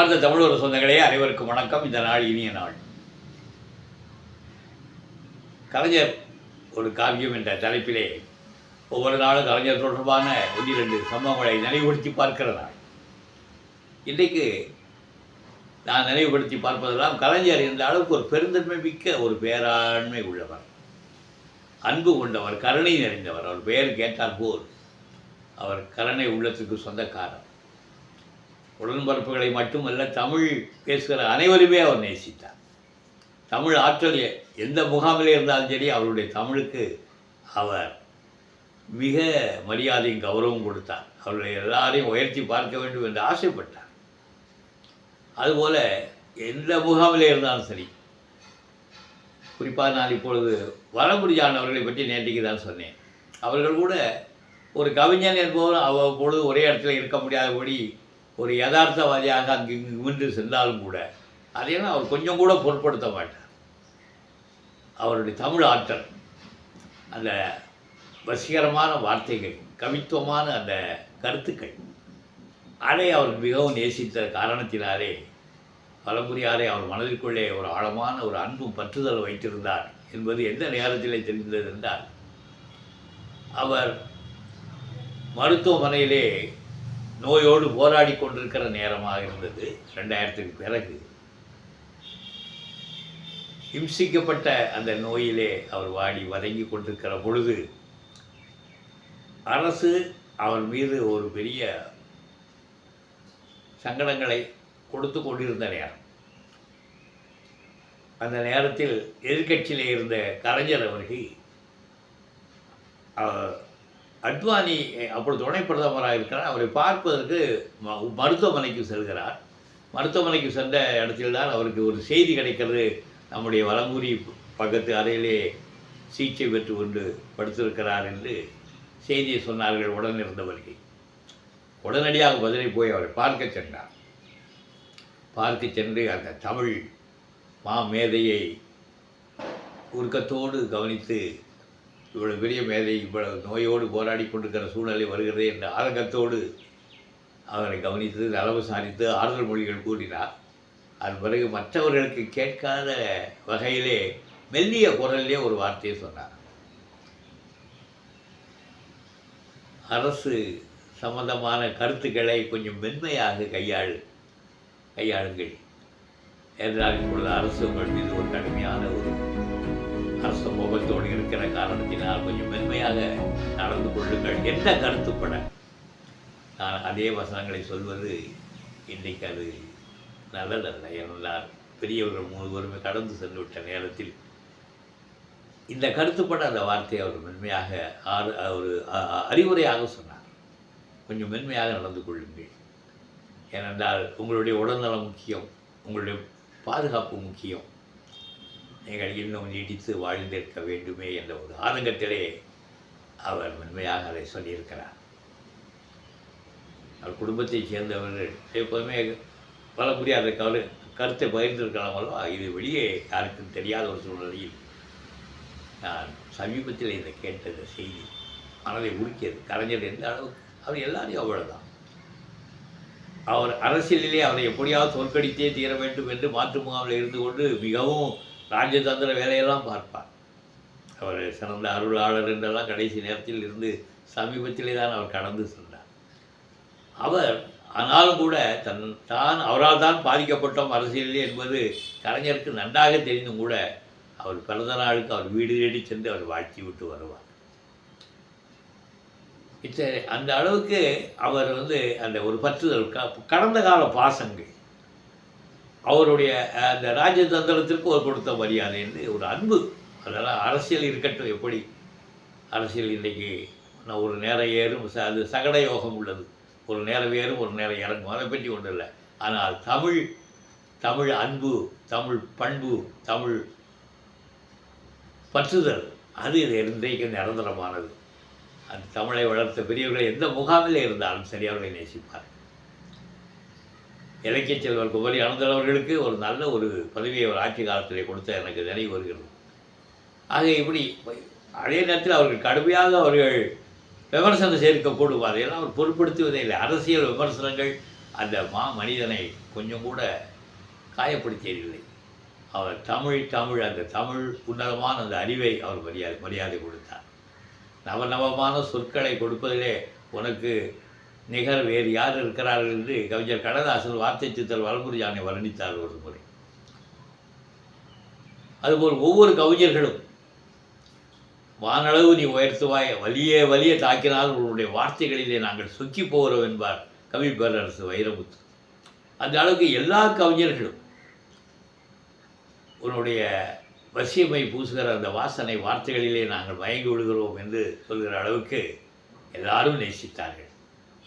மனமார்ந்த தமிழர் சொந்தங்களே அனைவருக்கும் வணக்கம். இந்த நாள் இனிய நாள். கலைஞர் ஒரு காவியம் என்ற தலைப்பிலே ஒவ்வொரு நாளும் கலைஞர் தொடர்பான ஒன்றிரண்டு சம்பவங்களை நினைவுபடுத்தி பார்க்கிற நாள். இன்றைக்கு நான் நினைவுபடுத்தி பார்ப்பதெல்லாம் கலைஞர் இந்த அளவுக்கு ஒரு பெருந்தன்மை மிக்க ஒரு பேராண்மை உள்ளவர். அன்பு கொண்டவர் கருணை நிறைந்தவர். அவர் பெயர் கேட்டால் போல் அவர் கருணை உள்ளத்துக்கு சொந்தக்காரர். உடன்பரப்புகளை மட்டுமல்ல தமிழ் பேசுகிற அனைவருமே அவர் நேசித்தார். தமிழ் ஆற்றல் எந்த முகாமிலே இருந்தாலும் சரி அவருடைய தமிழுக்கு அவர் மிக மரியாதையும் கௌரவம் கொடுத்தார். அவர்களை எல்லாரையும் உயர்த்தி பார்க்க வேண்டும் என்று ஆசைப்பட்டார். அதுபோல் எந்த முகாமிலே இருந்தாலும் சரி குறிப்பாக நான் இப்பொழுது வளமுடியான் அவர்களை பற்றி நேற்றுக்கு தான் சொன்னேன். அவர்கள் கூட ஒரு கவிஞன் என்பவர் அவ்வப்பொழுது ஒரே இடத்துல இருக்க முடியாதபடி ஒரு யதார்த்தவாதியாக அங்கு இங்கு நின்று சென்றாலும் கூட அதையெல்லாம் அவர் கொஞ்சம் கூட பொருட்படுத்த மாட்டார். அவருடைய தமிழ் ஆற்றல் அந்த வசீகரமான வார்த்தைகள் கவித்துவமான அந்த கருத்துக்கள் அதை அவர் மிகவும் நேசித்த காரணத்தினாலே பலமுறையாரே அவர் மனதிற்குள்ளே ஒரு ஆழமான ஒரு அன்பும் பற்றுதல் வைத்திருந்தார் என்பது எந்த நேரத்திலே தெரிந்தது என்றால் அவர் மருத்துவமனையிலே நோயோடு போராடி கொண்டிருக்கிற நேரமாக இருந்தது. ரெண்டாயிரத்துக்கு பிறகு இம்சிக்கப்பட்ட அந்த நோயிலே அவர் வாடி வதங்கி கொண்டிருக்கிற பொழுது அரசு அவர் மீது ஒரு பெரிய சங்கடங்களை கொடுத்து கொண்டிருந்த நேரம். அந்த நேரத்தில் எதிர்க்கட்சியிலே இருந்த கலைஞர் அவர்கள் அத்வானி அப்பொழுது துணை பிரதமராக இருக்கிறார். அவரை பார்ப்பதற்கு ம- மருத்துவமனைக்கு செல்கிறார். மருத்துவமனைக்கு சென்ற இடத்தில்தான் அவருக்கு ஒரு செய்தி கிடைக்கிறது. நம்முடைய வலம்புரி பக்கத்து அறையிலே சிகிச்சை பெற்று கொண்டு படுத்திருக்கிறார் என்று செய்தியை சொன்னார்கள் உடன் இருந்தவர்கள். உடனடியாக மதுரை போய் அவரை பார்க்க சென்றார். பார்க்க சென்று அந்த தமிழ் மாமேதையை உருக்கத்தோடு கவனித்து இவ்வளவு பெரிய மேதை இவ்வளவு நோயோடு போராடி கொண்டிருக்கிற சூழ்நிலை வருகிறது என்ற ஆதங்கத்தோடு அவரை கவனித்து நலவு சாரித்து ஆறுதல் மொழிகள் கூறினார். அதன் பிறகு மற்றவர்களுக்கு கேட்காத வகையிலே மெல்லிய குரலிலே ஒரு வார்த்தையை சொன்னார். அரசு சம்பந்தமான கருத்துக்களை கொஞ்சம் மென்மையாக கையாள் கையாளுங்கள். என்றால் இப்பொழுது அரசு உங்கள் மீது ஒரு கடுமையான ஒரு அரச இருக்கிற காரணத்தினால் கொஞ்சம் மென்மையாக நடந்து கொள்ளுங்கள். எந்த கருத்துப்பட? நான் அதே வசனங்களை சொல்வது இன்றைக்கு அது நல்லதல்ல. என்றால் பெரியவர்கள் முழுவதுமே கடந்து சென்று விட்ட நேரத்தில் இந்த கருத்துப்பட அந்த வார்த்தையை அவர் மென்மையாக ஆறு ஒரு அ- அறிவுரையாக சொன்னார். கொஞ்சம் மென்மையாக நடந்து கொள்ளுங்கள். ஏனென்றால் உங்களுடைய உடல்நலம் முக்கியம் உங்களுடைய பாதுகாப்பு முக்கியம். நீங்கள் இன்னும் நீடித்து வாழ்ந்திருக்க வேண்டுமே என்ற ஒரு ஆதங்கத்திலே அவர் உண்மையாக அதை சொல்லியிருக்கிறார். அவர் குடும்பத்தைச் சேர்ந்தவர்கள் எப்போதுமே பல முடியாத கரு கருத்தை பகிர்ந்திருக்கலாம் அல்லவா இது வெளியே யாருக்கும் தெரியாத ஒரு சூழ்நிலையில் நான் சமீபத்தில் இதை கேட்ட இந்த செய்தி. மனதை உருக்கியது. கலைஞர் எந்த அளவுக்கு? அவர் எல்லாரையும் அவ்வளோதான் அவர் அரசியலிலே அவரை எப்படியாவது தோற்கடித்தே தீர வேண்டும் என்று மாற்று முகாமில் இருந்து கொண்டு மிகவும் ராஜதந்திர வேலையெல்லாம் பார்ப்பார். அவர் சிறந்த அருளாளர் என்றெல்லாம் கடைசி நேரத்தில் இருந்து சமீபத்திலே தான் அவர் கடந்து சென்றார். அவர் ஆனாலும் கூட தன் தான் அவரால் தான் பாதிக்கப்பட்டோம் அரசியலிலே என்பது கலைஞருக்கு நன்றாக தெரிந்தும் கூட அவர் பிறந்த நாளுக்கு அவர் வீடு தேடி சென்று அவர் வாழ்த்தி விட்டு வருவார். இத்த அந்த அளவுக்கு அவர் வந்து அந்த ஒரு பற்றுதல் க- கடந்த கால பாசங்கள் அவருடைய அந்த ராஜதந்திரத்திற்கு ஒரு கொடுத்த மரியாதை என்று ஒரு அன்பு. அதெல்லாம் அரசியல் இருக்கட்டும் எப்படி. அரசியல் இன்றைக்கி நான் ஒரு நேரம் ஏறும் ச- அது சகட யோகம் உள்ளது. ஒரு நேரம் ஏறும் ஒரு நேரம் இறங்கும். அதை பற்றி ஒன்றும் இல்லை. ஆனால் தமிழ் தமிழ் அன்பு தமிழ் பண்பு தமிழ் பற்றுதல் அது இது இன்றைக்கு நிரந்தரமானது. அந்த தமிழை வளர்த்த பெரியவர்கள் எந்த முகாமில் இருந்தாலும் சரி அவர்களை நேசிப்பார் இலக்கிய செல்வர் குமரி அனந்தன் அவர்களுக்கு ஒரு நல்ல ஒரு பதவியை ஒரு ஆட்சி காலத்தில் கொடுத்த எனக்கு நினைவு வருகிறது. ஆக இப்படி அதே நேரத்தில் அவர்கள் கடுமையாக அவர்கள் விமர்சனம் சேர்க்கக்கூடும் அதையெல்லாம் அவர் பொருட்படுத்துவதே இல்லை. அரசியல் விமர்சனங்கள் அந்த மா மனிதனை கொஞ்சம் கூட காயப்படுத்தியதில்லை. அவர் தமிழ் தமிழ் அந்த தமிழ் உன்னதமான அந்த அறிவை அவர் மரியாதை மரியாதை கொடுத்தார். நவநவமான சொற்களை கொடுப்பதிலே உனக்கு நிகர் வேறு யார் இருக்கிறார்கள் என்று கவிஞர் கடதாசன் வார்த்தை சித்தல் வலமுறையானை வர்ணித்தார் ஒரு முறை. அதுபோல் ஒவ்வொரு கவிஞர்களும் வானளவு நீ உயர்த்துவாய் வலிய வலிய தாக்கினால் உன்னுடைய வார்த்தைகளிலே நாங்கள் சொக்கி போகிறோம் என்பார் கவி பேரரசு வைரமுத்து. அந்த அளவுக்கு எல்லா கவிஞர்களும் உன்னுடைய வசியமை பூசுகிற அந்த வாசனை வார்த்தைகளிலே நாங்கள் மயங்கி விடுகிறோம் என்று சொல்கிற அளவுக்கு எல்லாரும் நேசித்தார்கள்.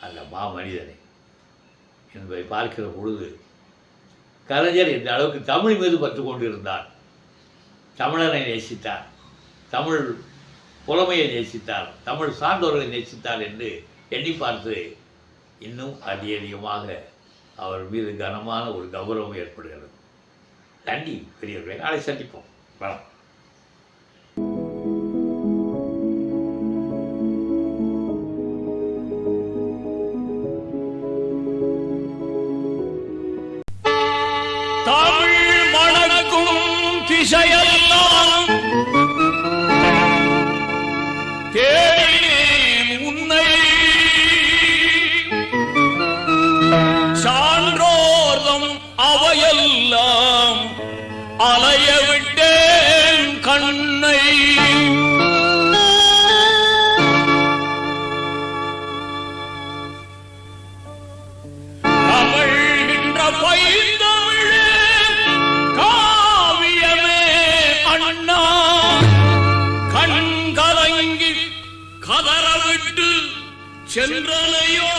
அந்த மா மனிதனை. என்பதை பார்க்கிற பொழுது கலைஞர் இந்த அளவுக்கு தமிழ் மீது பற்று கொண்டிருந்தார். தமிழனை நேசித்தார். தமிழ் புலமையை நேசித்தார். தமிழ் சார்ந்தவர்களை நேசித்தார் என்று எண்ணி பார்த்து இன்னும் அதிகமாக அவர் மீது கனமான ஒரு கௌரவம் ஏற்படுகிறது. நன்றி பெரியவர்களை. நாளை சந்திப்போம். வணக்கம். திசையெல்லாம் தேடினேன் உன்னை. சான்றோர்தம் அவையெல்லாம் அலைய விட்டேன் கண்ணை. சென்றலையோ